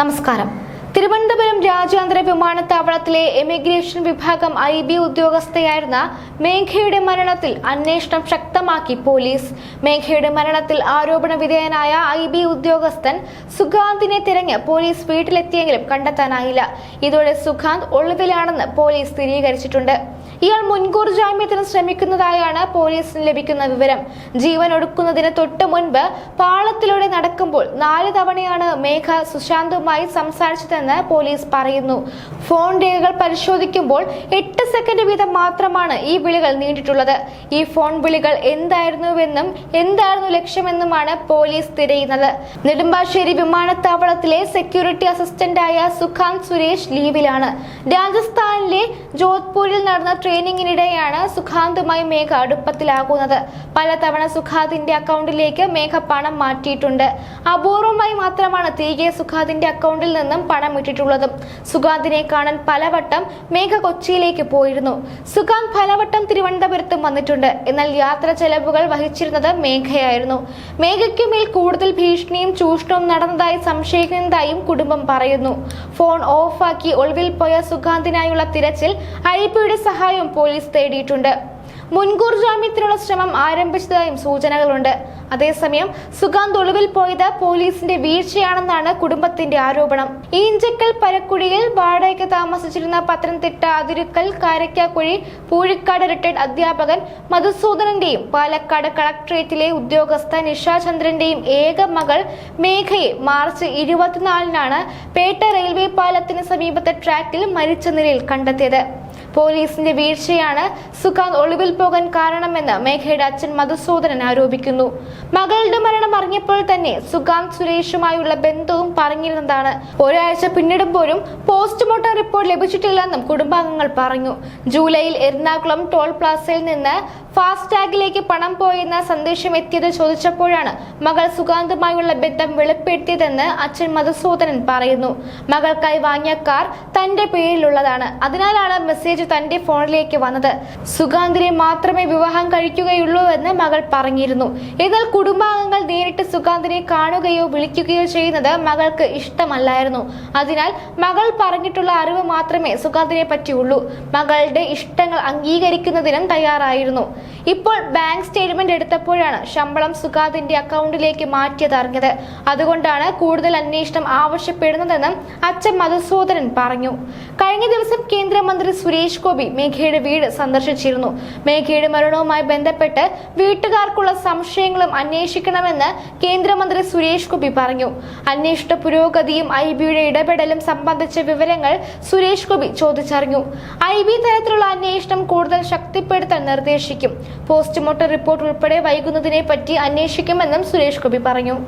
നമസ്കാരം. തിരുവനന്തപുരം രാജ്യാന്തര വിമാനത്താവളത്തിലെ എമിഗ്രേഷൻ വിഭാഗം ഐ ബി ഉദ്യോഗസ്ഥയായിരുന്ന മേഘയുടെ മരണത്തിൽ അന്വേഷണം ശക്തമാക്കി പോലീസ്. മേഘയുടെ മരണത്തിൽ ആരോപണ വിധേയനായ ഐ ബി ഉദ്യോഗസ്ഥൻ സുഖാന്തിനെ തിരഞ്ഞ് പോലീസ് വീട്ടിലെത്തിയെങ്കിലും കണ്ടെത്താനായില്ല. ഇതോടെ സുഗാന്ത് ഒളിവിലാണെന്ന് പോലീസ് സ്ഥിരീകരിച്ചിട്ടുണ്ട്. ഇയാൾ മുൻകൂർ ജാമ്യത്തിന് ശ്രമിക്കുന്നതായാണ് പോലീസിന് ലഭിക്കുന്ന വിവരം. ജീവൻ ഒടുക്കുന്നതിന് തൊട്ട് മുൻപ് പാളത്തിലൂടെ നടക്കുമ്പോൾ നാല് തവണയാണ് മേഘ സുശാന്തുമായി സംസാരിച്ചതെന്ന് പോലീസ് പറയുന്നു. ഫോൺ രേഖകൾ പരിശോധിക്കുമ്പോൾ എട്ട് സെക്കൻഡ് വീതം മാത്രമാണ് ഈ വിളികൾ നീണ്ടിട്ടുള്ളത്. ഈ ഫോൺ വിളികൾ എന്തായിരുന്നുവെന്നും എന്തായിരുന്നു ലക്ഷ്യമെന്നുമാണ് പോലീസ് തിരയുന്നത്. നെടുമ്പാശ്ശേരി വിമാനത്താവളത്തിലെ സെക്യൂരിറ്റി അസിസ്റ്റന്റായ സുഖാന്ത് സുരേഷ് ലീവിലാണ്. രാജസ്ഥാനിലെ ജോധ്പൂരിൽ നടന്ന ട്രെയിനിങ്ങിനിടെയാണ് സുഖാന്തുമായി മേഘ അടുപ്പത്തിലാകുന്നത്. പലതവണ സുഖാന്തിന്റെ അക്കൗണ്ടിലേക്ക് മേഘ പണം മാറ്റിയിട്ടുണ്ട്. അപൂർവമായി മാത്രമാണ് തിരികെ സുഖാന്തിന്റെ അക്കൗണ്ടിൽ നിന്നും പണം ഇട്ടിട്ടുള്ളതും. സുഖാന്തിനെ കാണാൻ പലവട്ടം മേഘ കൊച്ചിയിലേക്ക് പോയിരുന്നു. സുഖാന്ത് പലവട്ടം തിരുവനന്തപുരത്തും വന്നിട്ടുണ്ട്. എന്നാൽ യാത്ര ചെലവുകൾ വഹിച്ചിരുന്നത് മേഘയായിരുന്നു. മേഘയ്ക്ക് മേൽ കൂടുതൽ ഭീഷണിയും ചൂഷണവും നടന്നതായി സംശയിക്കുന്നതായും കുടുംബം പറയുന്നു. ഫോൺ ഓഫാക്കി ഒളിവിൽ പോയ സുഖാന്തിനായുള്ള തിരച്ചിൽ അഴിപ്പിയുടെ സഹായവും പോലീസ് തേടിയിട്ടുണ്ട്. മുൻകൂർ ജാമ്യത്തിനുള്ള ശ്രമം ആരംഭിച്ചതായും സൂചനകളുണ്ട്. അതേസമയം സുഗാന്ത് ഒളിവിൽ പോയത് പോലീസിന്റെ വീഴ്ചയാണെന്നാണ് കുടുംബത്തിന്റെ ആരോപണം. ഈഞ്ചക്കൽ പരക്കുഴിയിൽ വാടകയ്ക്ക് താമസിച്ചിരുന്ന പത്തനംതിട്ട അതിരുക്കൽ കാരക്കാക്കുഴി പൂഴിക്കാട് റിട്ടയർഡ് അധ്യാപകൻ മധുസൂദനന്റെയും പാലക്കാട് കളക്ടറേറ്റിലെ ഉദ്യോഗസ്ഥ നിഷാചന്ദ്രന്റെയും ഏക മകൾ മേഘയെ മാർച്ച് ഇരുപത്തിനാലിനാണ് പേട്ട റെയിൽവേ പാലത്തിന് സമീപത്തെ ട്രാക്കിൽ മരിച്ച നിലയിൽ കണ്ടെത്തിയത്. പോലീസിന്റെ വീഴ്ചയാണ് സുഖാന്ത് ഒളിവിൽ പോകാൻ കാരണമെന്ന് മേഘയുടെ അച്ഛൻ മധുസൂദനൻ ആരോപിക്കുന്നു. മകളുടെ മരണം അറിഞ്ഞപ്പോൾ തന്നെ സുഖാന്ത് സുരേഷുമായുള്ള ബന്ധവും പറഞ്ഞിരുന്നതാണ്. ഒരാഴ്ച പിന്നിടുമ്പോഴും പോസ്റ്റ്മോർട്ടം റിപ്പോർട്ട് ലഭിച്ചിട്ടില്ലെന്നും കുടുംബാംഗങ്ങൾ പറഞ്ഞു. ജൂലൈയിൽ എറണാകുളം ടോൾ പ്ലാസയിൽ നിന്ന് ഫാസ്ടാഗിലേക്ക് പണം പോയെന്ന സന്ദേശം എത്തിയത് ചോദിച്ചപ്പോഴാണ് മകൾ സുഗാന്തുമായുള്ള ബന്ധം വെളിപ്പെടുത്തിയതെന്ന് അച്ഛൻ മധുസൂദനൻ പറയുന്നു. മകൾക്കായി വാങ്ങിയ കാർ തന്റെ പേരിലുള്ളതാണ്. അതിനാലാണ് മെസ്സേജ് തന്റെ ഫോണിലേക്ക് വന്നത്. സുഗാന്തിനെ മാത്രമേ വിവാഹം കഴിക്കുകയുള്ളൂ എന്ന് മകൾ പറഞ്ഞിരുന്നു. എന്നാൽ കുടുംബാംഗങ്ങൾ നേരിട്ട് സുഗാന്തിനെ കാണുകയോ വിളിക്കുകയോ ചെയ്യുന്നത് മകൾക്ക് ഇഷ്ടമല്ലായിരുന്നു. അതിനാൽ മകൾ പറഞ്ഞിട്ടുള്ള അറിവ് മാത്രമേ സുഗാന്തിനെ പറ്റിയുള്ളൂ. മകളുടെ ഇഷ്ടങ്ങൾ അംഗീകരിക്കുന്നതിനും തയ്യാറായിരുന്നു. ഇപ്പോൾ ബാങ്ക് സ്റ്റേറ്റ്മെന്റ് എടുത്തപ്പോഴാണ് ശമ്പളം സുഗാന്തിന്റെ അക്കൗണ്ടിലേക്ക് മാറ്റിയതറിഞ്ഞത്. അതുകൊണ്ടാണ് കൂടുതൽ അന്വേഷണം ആവശ്യപ്പെടുന്നതെന്നും അച്ഛൻ മധുസൂദനൻ പറഞ്ഞു. കഴിഞ്ഞ ദിവസം കേന്ദ്രമന്ത്രി സുരേഷ് ഗോപി മേഘയുടെ വീട് സന്ദർശിച്ചിരുന്നു. മേഘയുടെ മരണവുമായി ബന്ധപ്പെട്ട് വീട്ടുകാർക്കുള്ള സംശയങ്ങളും അന്വേഷിക്കണമെന്ന് കേന്ദ്രമന്ത്രി സുരേഷ് ഗോപി പറഞ്ഞു. അന്വേഷണ പുരോഗതിയും ഐ ബിയുടെ ഇടപെടലും സംബന്ധിച്ച വിവരങ്ങൾ സുരേഷ് ഗോപി ചോദിച്ചറിഞ്ഞു. ഐ ബി തരത്തിലുള്ള അന്വേഷണം കൂടുതൽ ശക്തിപ്പെടുത്താൻ നിർദ്ദേശിക്കും. പോസ്റ്റ്മോർട്ടം റിപ്പോർട്ട് ഉൾപ്പെടെ വൈകുന്നതിനെ പറ്റി അന്വേഷിക്കുമെന്നും സുരേഷ് ഗോപി പറഞ്ഞു.